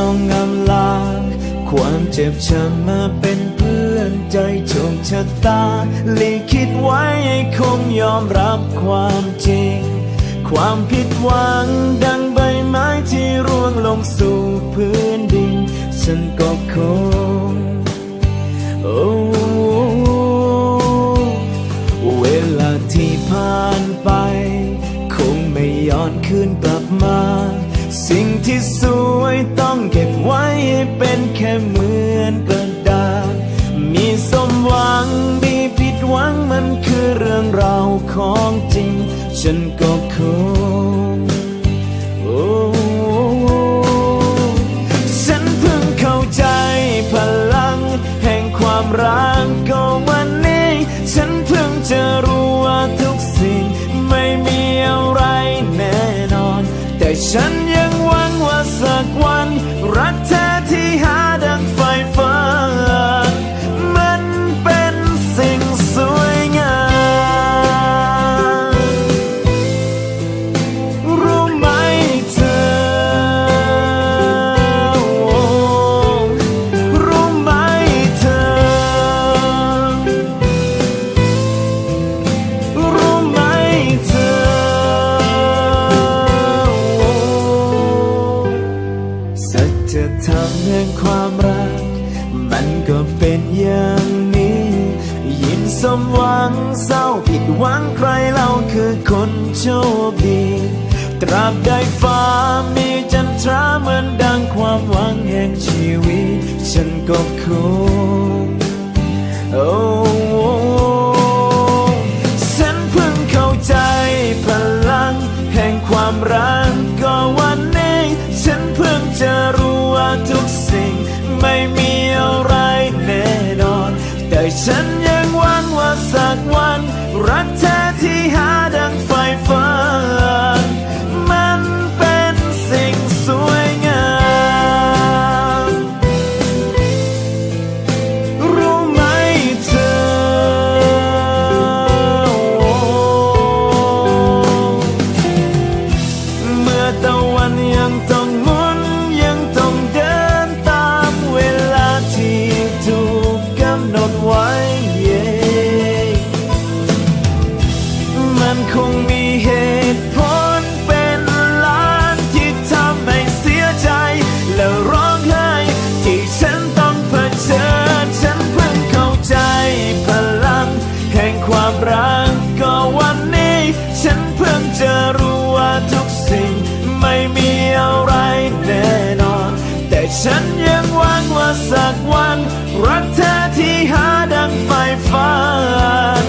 ้องงำลา ความเจ็บช้ำมาเป็นเพื่อนใจโชคชะตาลีคิดไว้คงยอมรับความจริง ความผิดหวังดังใบไม้ที่ร่วงลงสู่พื้นดิน ฉันก็คงโอ้เวลาที่ผ่านไป คงไม่ย้อนคืนกลับมา สิ่งที่ส วยต้องเก็บไว้ให้เป็นแค่เหมือนกระดาษ มีสมหวังมีผิดหวังมันคือเรื่องราวของจริง ฉันก็คงโอ้ฉันเพิ่งเข้าใจพลัง แห่งความรักก็วันนี้ ฉันเพิ่งจะรู้ว่าทุกสิ่ง ไม่มีอะไรแน่นอน แต่ฉันยัง ว่าสักวัน รักแท้ที่หาดังไฟฟ้ามัน เรื่องความรัก มันก็เป็นอย่างนี้ ยินสมหวังเศร้าผิดหวังใครเราคือคนโชคดี ตราบใดฟ้ามีจันทราเหมือนดังความหวังแห่งชีวิต ฉันก็คงโอ้ ฉันยังหวังว่าสักวัน รักแท้ที่หาดังไฟฟ้ามันเป็นสิ่งสวยงาม รู้ไหมเธอ เมื่อตะวันยังต ก็วันนี้ ฉันเพิ่งจะรู้ว่าทุกสิ่งไม่มีอะไรแน่นอน แต่ฉันยังหวังว่าสักวัน รักเธอที่หาดังไฟฝัน